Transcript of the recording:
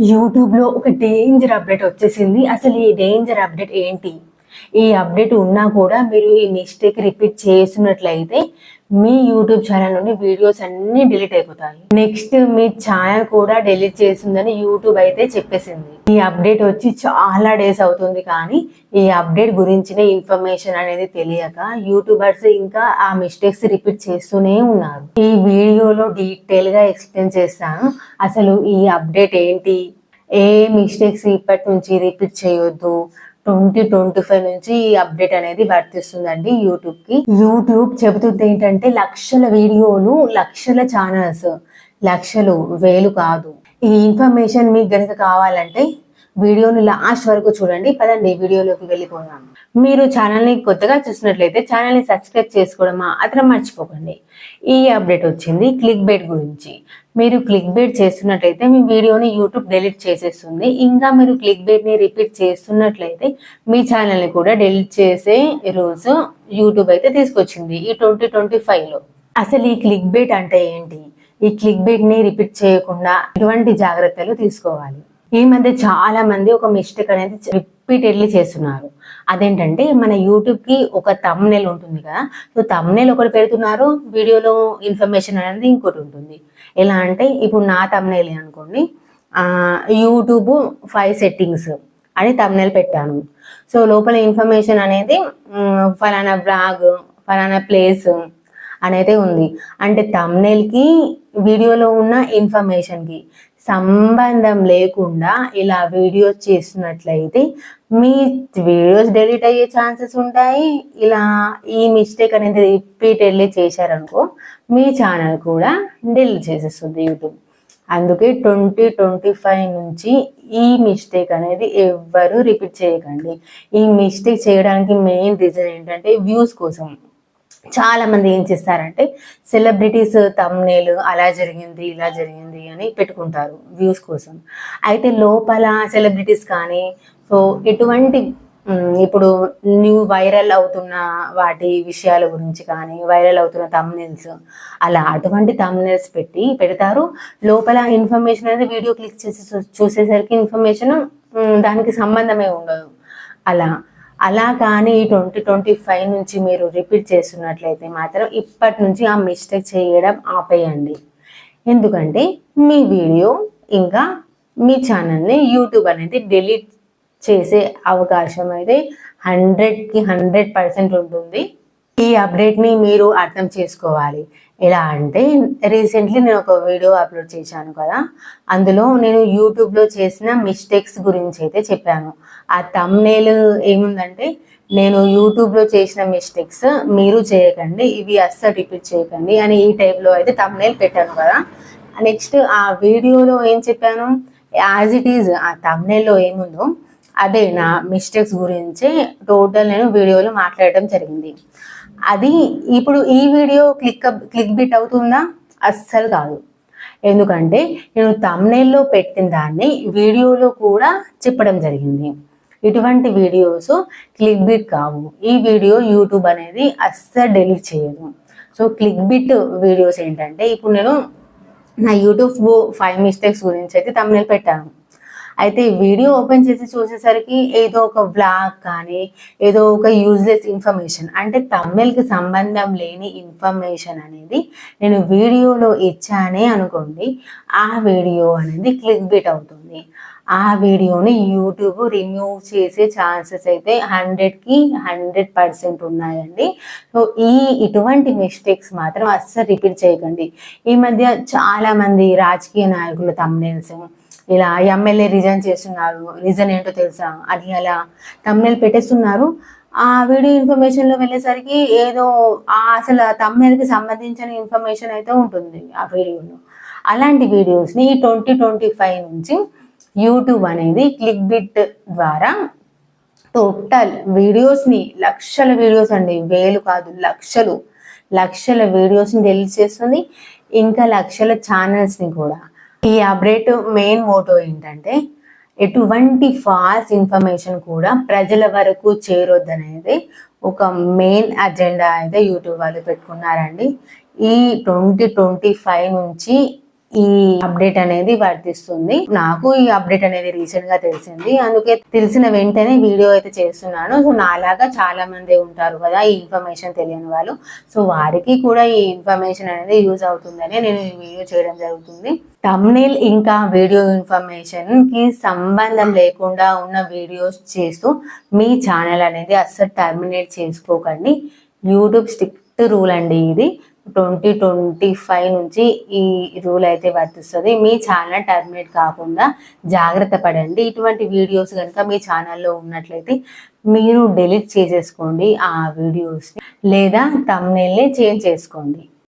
యూట్యూబ్లో ఒక danger update వచ్చేసింది. అసలు ఈ డేంజర్ అప్డేట్ ఏంటి? ఈ అప్డేట్ ఉన్నా కూడా మీరు ఈ మిస్టేక్ రిపీట్ చేస్తున్నట్లయితే మీ యూట్యూబ్ ఛానల్ నుండి వీడియోస్ అన్ని డిలీట్ అయిపోతాయి. నెక్స్ట్ మీ ఛానల్ కూడా డిలీట్ చేసిందని యూట్యూబ్ అయితే చెప్పేసింది. ఈ అప్డేట్ వచ్చి చాలా డేస్ అవుతుంది కానీ ఈ అప్డేట్ గురించిన ఇన్ఫర్మేషన్ అనేది తెలియక యూట్యూబర్స్ ఇంకా ఆ మిస్టేక్స్ రిపీట్ చేస్తూనే ఉన్నారు. ఈ వీడియోలో డీటెయిల్గా ఎక్స్ప్లెయిన్ చేస్తాను. అసలు ఈ అప్డేట్ ఏంటి? ఏ మిస్టేక్స్ ఇప్పటి నుంచి రిపీట్ చేయొద్దు? ట్వంటీ ట్వంటీ ఫైవ్ నుంచి ఈ అప్డేట్ అనేది వర్తిస్తుందండి యూట్యూబ్కి యూట్యూబ్ చెబుతుంది ఏంటంటే లక్షల వీడియోలు లక్షల ఛానల్స్ లక్షలు వేలు కాదు. ఈ ఇన్ఫర్మేషన్ మీకు గనక కావాలంటే వీడియోని లాస్ట్ వరకు చూడండి పదండి వీడియోలోకి వెళ్ళిపోదాం మీరు ఛానల్ని కొత్తగా చూసినట్లయితే ఛానల్ని సబ్స్క్రైబ్ చేసుకోవడం మాత్రం మర్చిపోకండి. ఈ అప్డేట్ వచ్చింది క్లిక్ బేట్ గురించి. మీరు క్లిక్ బేట్ చేస్తున్నట్లయితే మీ వీడియోని యూట్యూబ్ డెలీట్ చేసేస్తుంది. ఇంకా మీరు క్లిక్ బేట్ని రిపీట్ చేస్తున్నట్లయితే మీ ఛానల్ని కూడా డెలీట్ చేసే రూల్స్ యూట్యూబ్ అయితే తీసుకొచ్చింది ఈ ట్వంటీ ట్వంటీ ఫైవ్లో. అసలు ఈ క్లిక్ బేట్ అంటే ఏంటి? ఈ క్లిక్ బేట్ని రిపీట్ చేయకుండా ఎటువంటి జాగ్రత్తలు తీసుకోవాలి? ఈ మధ్య చాలా మంది ఒక మిస్టేక్ అనేది రిపీటెడ్లీ చేస్తున్నారు. అదేంటంటే మన యూట్యూబ్కి ఒక తమ్నెల్ ఉంటుంది కదా సో తమ్నెల్ ఒకటి పెడుతున్నారు వీడియోలో ఇన్ఫర్మేషన్ అనేది ఇంకోటి ఉంటుంది. ఎలా అంటే ఇప్పుడు నా తమ్నెల్ అనుకోండి యూట్యూబ్ ఫైవ్ సెట్టింగ్స్ అని తమ్నెల్ పెట్టాను. సో లోపల ఇన్ఫర్మేషన్ అనేది ఫలానా బ్లాగ్ ఫలానా ప్లేస్ అనేది ఉంది. అంటే తమ్నెల్కి వీడియోలో ఉన్న ఇన్ఫర్మేషన్కి సంబంధం లేకుండా ఇలా వీడియోస్ చేస్తున్నట్లయితే మీ వీడియోస్ డెలీట్ అయ్యే ఛాన్సెస్ ఉంటాయి. ఇలా ఈ మిస్టేక్ అనేది రిపీటెడ్లీ చేశారనుకో మీ ఛానల్ కూడా డెలీట్ చేసేస్తుంది యూట్యూబ్. అందుకే ట్వంటీ ట్వంటీ ఫైవ్ నుంచి ఈ మిస్టేక్ అనేది ఎవ్వరూ రిపీట్ చేయకండి. ఈ మిస్టేక్ చేయడానికి మెయిన్ రీజన్ ఏంటంటే వ్యూస్ కోసం. చాలా మంది ఏం చేస్తారంటే సెలబ్రిటీస్ తమ్నేలు అలా జరిగింది ఇలా జరిగింది అని పెట్టుకుంటారు వ్యూస్ కోసం. అయితే లోపల సెలబ్రిటీస్ కానీ సో ఎటువంటి ఇప్పుడు న్యూ వైరల్ అవుతున్న వాటి విషయాల గురించి కానీ వైరల్ అవుతున్న తమ్నెల్స్ అలా అటువంటి తమ్నెల్స్ పెట్టి పెడతారు. లోపల ఇన్ఫర్మేషన్ అనేది వీడియో క్లిక్ చేసి చూ- చూసేసరికి ఇన్ఫర్మేషన్ దానికి సంబంధమే ఉండదు. అలా. అలా కానీ ఈ ట్వంటీ ట్వంటీ ఫైవ్ నుంచి మీరు రిపీట్ చేస్తున్నట్లయితే మాత్రం ఇప్పటి నుంచి ఆ మిస్టేక్ చేయడం ఆపేయండి. ఎందుకంటే మీ వీడియో ఇంకా మీ ఛానల్ని యూట్యూబ్ అనేది డిలీట్ చేసే అవకాశం అయితే హండ్రెడ్కి హండ్రెడ్ పర్సెంట్ ఉంటుంది. ఈ అప్డేట్ని మీరు అర్థం చేసుకోవాలి. ఎలా అంటే రీసెంట్లీ నేను ఒక వీడియో అప్లోడ్ చేశాను కదా అందులో నేను యూట్యూబ్లో చేసిన మిస్టేక్స్ గురించి అయితే చెప్పాను. ఆ తమ్నేల్ ఏముందంటే నేను యూట్యూబ్లో చేసిన మిస్టేక్స్ మీరు చేయకండి ఇవి అస్సలు రిపీట్ చేయకండి అని ఈ టైప్లో అయితే తమ్నేల్ పెట్టాను కదా. నెక్స్ట్ ఆ వీడియోలో ఏం చెప్పాను? యాజ్ ఇట్ ఈజ్ ఆ తమ్నేల్లో ఏముందో అదే నా మిస్టేక్స్ గురించి టోటల్ నేను వీడియోలో మాట్లాడటం జరిగింది. అది ఇప్పుడు ఈ వీడియో క్లిక్ క్లిక్ బిట్ అవుతుందా? అస్సలు కాదు. ఎందుకంటే నేను తమ్నేల్లో పెట్టిన దాన్ని వీడియోలో కూడా చెప్పడం జరిగింది. ఇటువంటి వీడియోస్ క్లిక్ బిట్ కావు. ఈ వీడియో యూట్యూబ్ అనేది అస్సలు డెలీట్ చేయదు. సో క్లిక్ బిట్ వీడియోస్ ఏంటంటే ఇప్పుడు నేను నా యూట్యూబ్ ఫైవ్ మిస్టేక్స్ గురించి అయితే తమిళ పెట్టాను. అయితే వీడియో ఓపెన్ చేసి చూసేసరికి ఏదో ఒక బ్లాగ్ కానీ ఏదో ఒక యూజ్లెస్ ఇన్ఫర్మేషన్ అంటే తమిళ్కి సంబంధం లేని ఇన్ఫర్మేషన్ అనేది నేను వీడియోలో ఇచ్చానే అనుకోండి ఆ వీడియో అనేది క్లిక్ బిట్ అవుతుంది. ఆ వీడియోని యూట్యూబ్ రిమూవ్ చేసే ఛాన్సెస్ అయితే హండ్రెడ్కి హండ్రెడ్ పర్సెంట్ ఉన్నాయండి. సో ఈ ఇటువంటి మిస్టేక్స్ మాత్రం అస్సలు రిపీట్ చేయకండి. ఈ మధ్య చాలామంది రాజకీయ నాయకుల తమ్నేల్స్ ఇలా ఎమ్మెల్యే రిజైన్ చేస్తున్నారు. రీజన్ ఏంటో తెలుసా? అది అలా తమ్మెల్ పెట్టేస్తున్నారు. ఆ వీడియో ఇన్ఫర్మేషన్లో వెళ్ళేసరికి ఏదో ఆ అసలు తమ్మెల్కి సంబంధించిన ఇన్ఫర్మేషన్ అయితే ఉంటుంది ఆ వీడియోలో. అలాంటి వీడియోస్ని ట్వంటీ ట్వంటీ ఫైవ్ నుంచి యూట్యూబ్ అనేది క్లిక్ బిట్ ద్వారా టోటల్ వీడియోస్ని లక్షల వీడియోస్ అండి. వేలు కాదు లక్షలు లక్షల వీడియోస్ని రిలీజ్ చేస్తుంది. ఇంకా లక్షల ఛానల్స్ని కూడా. ఈ అప్డేట్ మెయిన్ మోటో ఏంటంటే ఎటువంటి ఫాల్స్ ఇన్ఫర్మేషన్ కూడా ప్రజల వరకు చేరొద్దనేది ఒక మెయిన్ అజెండా అయితే యూట్యూబ్ వాళ్ళు పెట్టుకున్నారండి. ఈ ట్వంటీ ట్వంటీ ఫైవ్ నుంచి ఈ అప్డేట్ అనేది వర్తిస్తుంది. నాకు ఈ అప్డేట్ అనేది రీసెంట్గా తెలిసింది. అందుకే తెలిసిన వెంటనే వీడియో అయితే చేస్తున్నాను. సో నాలాగా చాలా మంది ఉంటారు కదా ఈ ఇన్ఫర్మేషన్ తెలియని వాళ్ళు. సో వారికి కూడా ఈ ఇన్ఫర్మేషన్ అనేది యూజ్ అవుతుందని నేను ఈ వీడియో చేయడం జరుగుతుంది. తమ్నేల్ ఇంకా వీడియో ఇన్ఫర్మేషన్కి సంబంధం లేకుండా ఉన్న వీడియోస్ చేస్తూ మీ ఛానల్ అనేది అస్సలు టర్మినేట్ చేసుకోకండి. యూట్యూబ్ స్ట్రిక్ట్ రూల్ అండి ఇది. ట్వంటీ ట్వంటీ ఫైవ్ నుంచి ఈ రూల్ అయితే వర్తిస్తుంది. మీ ఛానల్ టర్మినేట్ కాకుండా జాగ్రత్త పడండి. ఇటువంటి వీడియోస్ కనుక మీ ఛానల్లో ఉన్నట్లయితే మీరు డిలీట్ చేసేసుకోండి ఆ వీడియోస్ని లేదా తమ్నేల్ని చేంజ్ చేసుకోండి.